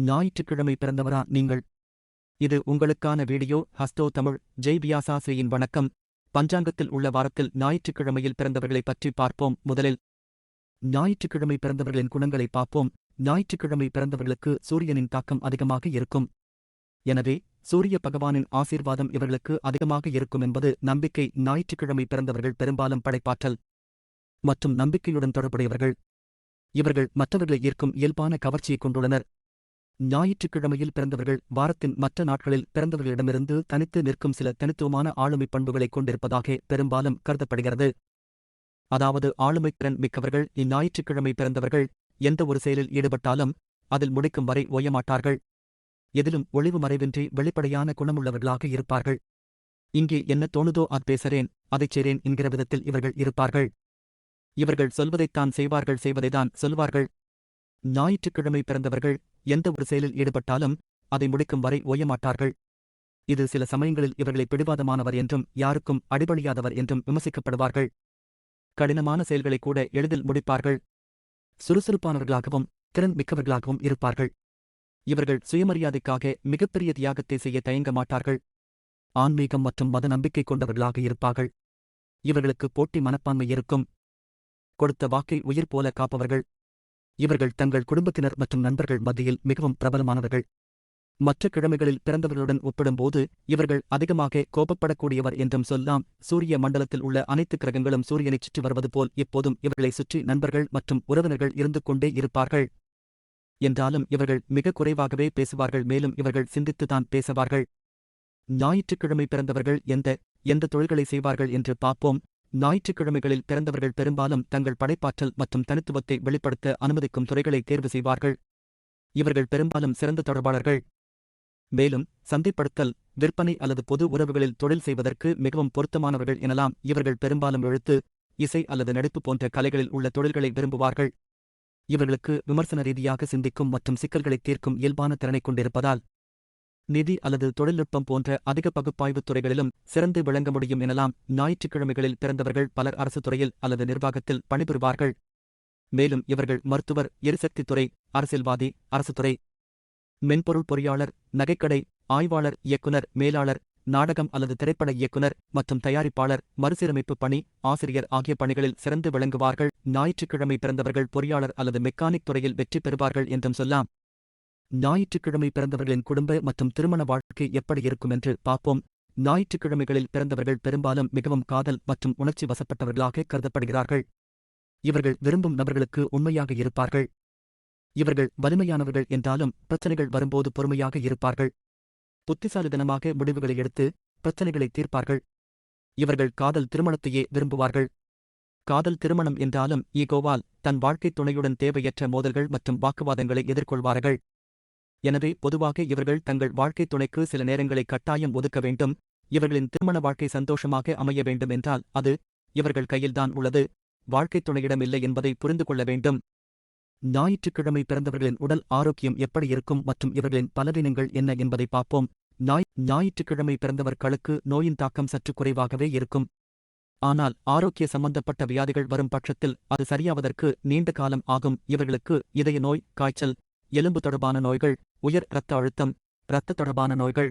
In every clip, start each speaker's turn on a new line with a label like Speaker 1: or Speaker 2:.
Speaker 1: ஞாயிற்றுக்கிழமை பிறந்தவரா நீங்கள்? இது உங்களுக்கான வீடியோ. ஹஸ்தோ தமிழ். ஜெய் வியாசாசியின் வணக்கம். பஞ்சாங்கத்தில் உள்ள வாரத்தில் ஞாயிற்றுக்கிழமையில் பிறந்தவர்களை பற்றி பார்ப்போம். முதலில் ஞாயிற்றுக்கிழமை பிறந்தவர்களின் குணங்களை பார்ப்போம். ஞாயிற்றுக்கிழமை பிறந்தவர்களுக்கு சூரியனின் தாக்கம் அதிகமாக இருக்கும். எனவே சூரிய பகவானின் ஆசீர்வாதம் இவர்களுக்கு அதிகமாக இருக்கும் என்பது நம்பிக்கை. ஞாயிற்றுக்கிழமை பிறந்தவர்கள் பெரும்பாலும் படைப்பாற்றல் மற்றும் நம்பிக்கையுடன் தொடர்புடையவர்கள். இவர்கள் மற்றவர்களை ஈர்க்கும் இயல்பான கவர்ச்சியைக் கொண்டுள்ளனர். ஞாயிற்றுக்கிழமையில் பிறந்தவர்கள் வாரத்தின் மற்ற நாட்களில் பிறந்தவர்களிடமிருந்து தனித்து நிற்கும் சில தனித்துவமான ஆளுமை பண்புகளைக் கொண்டிருப்பதாக பெரும்பாலும் கருதப்படுகிறது. அதாவது ஆளுமை திறன் மிக்கவர்கள் இந்ஞாயிற்றுக்கிழமை பிறந்தவர்கள் எந்த ஒரு செயலில் ஈடுபட்டாலும் அதில் முடிக்கும் வரை ஓயமாட்டார்கள். எதிலும் ஒளிவு மறைவின்றி வெளிப்படையான குணமுள்ளவர்களாக இருப்பார்கள். இங்கே என்ன தோணுதோ அது பேசறேன் அதைச் செய்றேன் என்கிற விதத்தில் இவர்கள் இருப்பார்கள். இவர்கள் சொல்வதைத்தான் செய்வார்கள் செய்வதைதான் சொல்வார்கள். ஞாயிற்றுக்கிழமை பிறந்தவர்கள் எந்த ஒரு செயலில் ஈடுபட்டாலும் அதை முடிக்கும் வரை ஓயமாட்டார்கள். இது சில சமயங்களில் இவர்களை பிடிவாதமானவர் என்றும் யாருக்கும் அடிபணியாதவர் என்றும் விமர்சிக்கப்படுவார்கள். கடினமான செயல்களை கூட எளிதில் முடிப்பார்கள். சுறுசுறுப்பானவர்களாகவும் திறன் மிக்கவர்களாகவும் இருப்பார்கள். இவர்கள் சுயமரியாதைக்காக மிகப்பெரிய தியாகத்தை செய்ய தயங்க மாட்டார்கள். ஆன்மீகம் மற்றும் மத நம்பிக்கை கொண்டவர்களாக இருப்பார்கள். இவர்களுக்கு போட்டி மனப்பான்மை இருக்கும். கொடுத்த வாக்கை உயிர் போல காப்பவர்கள். இவர்கள் தங்கள் குடும்பத்தினர் மற்றும் நண்பர்கள் மத்தியில் மிகவும் பிரபலமானவர்கள். மற்ற கிழமைகளில் பிறந்தவர்களுடன் ஒப்பிடும்போது இவர்கள் அதிகமாக கோபப்படக்கூடியவர் என்றும் சொல்லலாம் சூரிய மண்டலத்தில் உள்ள அனைத்து கிரகங்களும் சூரியனைச் சுற்றி வருவது போல் எப்போதும் இவர்களை சுற்றி நண்பர்கள் மற்றும் உறவினர்கள் இருந்து கொண்டே இருப்பார்கள். என்றாலும் இவர்கள் மிக குறைவாகவே பேசுவார்கள் மேலும் இவர்கள் சிந்தித்துதான் பேசுவார்கள். ஞாயிற்றுக்கிழமை பிறந்தவர்கள் எந்த எந்த தொழில்களை செய்வார்கள் என்று பார்ப்போம். ஞாயிற்றுக்கிழமைகளில் பிறந்தவர்கள் பெரும்பாலும் தங்கள் படைப்பாற்றல் மற்றும் தனித்துவத்தை வெளிப்படுத்த அனுமதிக்கும் துறைகளை தேர்வு செய்வார்கள். இவர்கள் பெரும்பாலும் சிறந்த தொடர்பாளர்கள். மேலும் சந்தைப்படுத்தல் விற்பனை அல்லது பொது உறவுகளில் தொழில் செய்வதற்கு மிகவும் பொருத்தமானவர்கள் எனலாம். இவர்கள் பெரும்பாலும் எழுத்து இசை அல்லது நடிப்பு போன்ற கலைகளில் உள்ள தொழில்களை விரும்புவார்கள். இவர்களுக்கு விமர்சன ரீதியாக சிந்திக்கும் மற்றும் சிக்கல்களை தீர்க்கும் இயல்பான திறனைக் கொண்டிருப்பதால் நிதி அல்லது தொழில்நுட்பம் போன்ற அதிக பகுப்பாய்வுத் துறைகளிலும் சிறந்து விளங்க முடியும் எனலாம் ஞாயிற்றுக்கிழமைகளில் பிறந்தவர்கள் பலர் அரசு துறையில் அல்லது நிர்வாகத்தில் பணிபுரிவார்கள். மேலும் இவர்கள் மருத்துவர் எரிசக்தித்துறை அரசியல்வாதி அரசு துறை மென்பொருள் பொறியாளர் நகைக்கடை ஆய்வாளர் இயக்குனர் மேலாளர் நாடகம் அல்லது திரைப்பட இயக்குனர் மற்றும் தயாரிப்பாளர் மறுசீரமைப்பு பணி ஆசிரியர் ஆகிய பணிகளில் சிறந்து விளங்குவார்கள். ஞாயிற்றுக்கிழமை பிறந்தவர்கள் பொறியாளர் அல்லது மெக்கானிக் துறையில் வெற்றி பெறுவார்கள் என்றும் சொல்லாம் ஞாயிற்றுக்கிழமை பிறந்தவர்களின் குடும்ப மற்றும் திருமண வாழ்க்கை எப்படி இருக்கும் என்று பார்ப்போம். ஞாயிற்றுக்கிழமைகளில் பிறந்தவர்கள் பெரும்பாலும் மிகவும் காதல் மற்றும் உணர்ச்சி வசப்பட்டவர்களாக கருதப்படுகிறார்கள். இவர்கள் விரும்பும் நபர்களுக்கு உண்மையாக இருப்பார்கள். இவர்கள் வலிமையானவர்கள் என்றாலும் பிரச்சனைகள் வரும்போது பொறுமையாக இருப்பார்கள். புத்திசாலிதனமாக முடிவுகளை எடுத்து பிரச்சனைகளை தீர்ப்பார்கள். இவர்கள் காதல் திருமணத்தையே விரும்புவார்கள். காதல் திருமணம் என்றாலும் ஈகோவால் தன் வாழ்க்கைத் துணையுடன் தேவையற்ற மோதல்கள் மற்றும் வாக்குவாதங்களை எதிர்கொள்வார்கள். எனவே பொதுவாக இவர்கள் தங்கள் வாழ்க்கைத் துணைக்கு சில நேரங்களை கட்டாயம் ஒதுக்க வேண்டும். இவர்களின் திருமண வாழ்க்கை சந்தோஷமாக அமைய வேண்டும் என்றால் அது இவர்கள் கையில்தான் உள்ளது. வாழ்க்கைத் துணையிடம் இல்லை என்பதை புரிந்து கொள்ள வேண்டும். ஞாயிற்றுக்கிழமை பிறந்தவர்களின் உடல் ஆரோக்கியம் எப்படி இருக்கும் மற்றும் இவர்களின் பலவீனங்கள் என்ன என்பதை பார்ப்போம். ஞாய் ஞாயிற்றுக்கிழமை பிறந்தவர்களுக்கு நோயின் தாக்கம் சற்று குறைவாகவே இருக்கும். ஆனால் ஆரோக்கிய சம்பந்தப்பட்ட வியாதிகள் வரும் பட்சத்தில் அது சரியாவதற்கு நீண்ட காலம் ஆகும். இவர்களுக்கு இதய நோய் காய்ச்சல் எலும்பு தொடர்பான நோய்கள் உயர் இரத்த அழுத்தம் இரத்த தொடர்பான நோய்கள்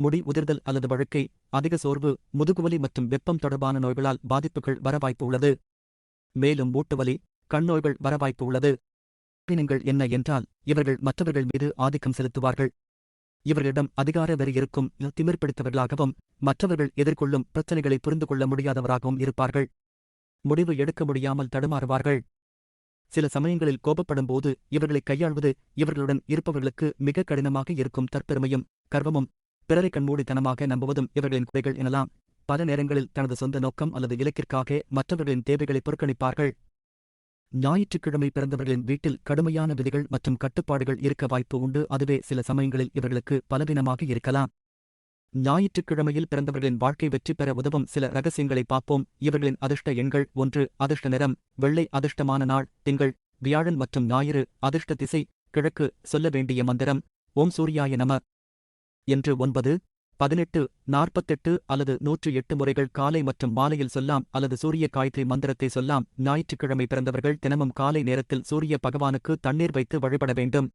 Speaker 1: முடி உதிர்தல் அல்லது வழுக்கை அதிக சோர்வு முதுகுவலி மற்றும் வெப்பம் தொடர்பான நோய்களால் பாதிப்புகள் வர வாய்ப்பு உள்ளது. மேலும் மூட்டுவலி கண்ணோய்கள் வர வாய்ப்பு உள்ளது. பலவீனங்கள் என்ன என்றால் இவர்கள் மற்றவர்கள் மீது ஆதிக்கம் செலுத்துவார்கள். இவர்களிடம் அதிகார வெறி இருக்கும் திமிர் பிடித்தவர்களாகவும் மற்றவர்கள் எதிர்கொள்ளும் பிரச்சனைகளை புரிந்து கொள்ள முடியாதவராகவும் இருப்பார்கள். முடிவு எடுக்க முடியாமல் தடுமாறுவார்கள். சில சமயங்களில் கோபப்படும்போது இவர்களை கையாள்வது இவர்களுடன் இருப்பவர்களுக்கு மிக கடினமாக இருக்கும் தற்பெருமையும் கர்வமும். பிறரை கண்மூடித்தனமாக நம்புவதும் இவர்களின் குறைகள் எனலாம். பல நேரங்களில் தனது சொந்த நோக்கம் அல்லது இலக்கிற்காக மற்றவர்களின் தேவைகளை புறக்கணிப்பார்கள். ஞாயிற்றுக்கிழமை பிறந்தவர்களின் வீட்டில் கடுமையான விதிகள் மற்றும் கட்டுப்பாடுகள் இருக்க வாய்ப்பு உண்டு. அதுவே சில சமயங்களில் இவர்களுக்கு பலவீனமாக இருக்கலாம். ஞாயிற்றுக்கிழமையில் பிறந்தவர்களின் வாழ்க்கை வெற்றி பெற உதவும் சில ரகசியங்களை பார்ப்போம். இவர்களின் அதிர்ஷ்ட எண்கள் ஒன்று அதிர்ஷ்ட நிறம் வெள்ளை அதிர்ஷ்டமான நாள் திங்கள் வியாழன் மற்றும் ஞாயிறு அதிர்ஷ்ட திசை கிழக்கு சொல்ல வேண்டிய மந்திரம் ஓம் சூர்யாய நம என்று ஒன்பது பதினெட்டு நாற்பத்தெட்டு அல்லது நூற்று எட்டு முறைகள் காலை மற்றும் மாலையில் சொல்லாம் அல்லது சூரிய காயத்ரி மந்திரத்தை சொல்லாம். ஞாயிற்றுக்கிழமை பிறந்தவர்கள் தினமும் காலை நேரத்தில் சூரிய பகவானுக்கு தண்ணீர் வைத்து வழிபட வேண்டும்.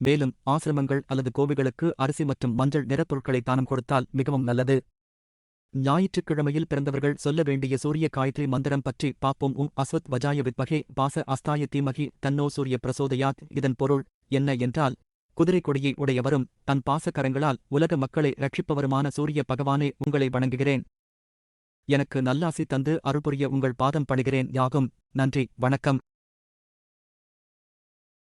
Speaker 1: மேலும் ஆசிரமங்கள் அல்லது கோவில்களுக்கு அரிசி மற்றும் மஞ்சள் நிறப்பொருட்களை தானம் கொடுத்தால் மிகவும் நல்லது. ஞாயிற்றுக்கிழமையில் பிறந்தவர்கள் சொல்ல வேண்டிய சூரிய காயத்ரி மந்திரம் பற்றி பாப்போம் உம் அஸ்வத் வஜாய வித்மகே பாச அஸ்தாய தீமகி தன்னோ சூரிய பிரசோதயாத். இதன் பொருள் என்ன என்றால் குதிரை கொடியை உடையவரும் தன் பாசக்கரங்களால் உலக மக்களை ரட்சிப்பவருமான சூரிய பகவானே உங்களை வணங்குகிறேன். எனக்கு நல்லாசி தந்து அருள்புரிய உங்கள் பாதம் பணிகிறேன் யாகும். நன்றி வணக்கம்.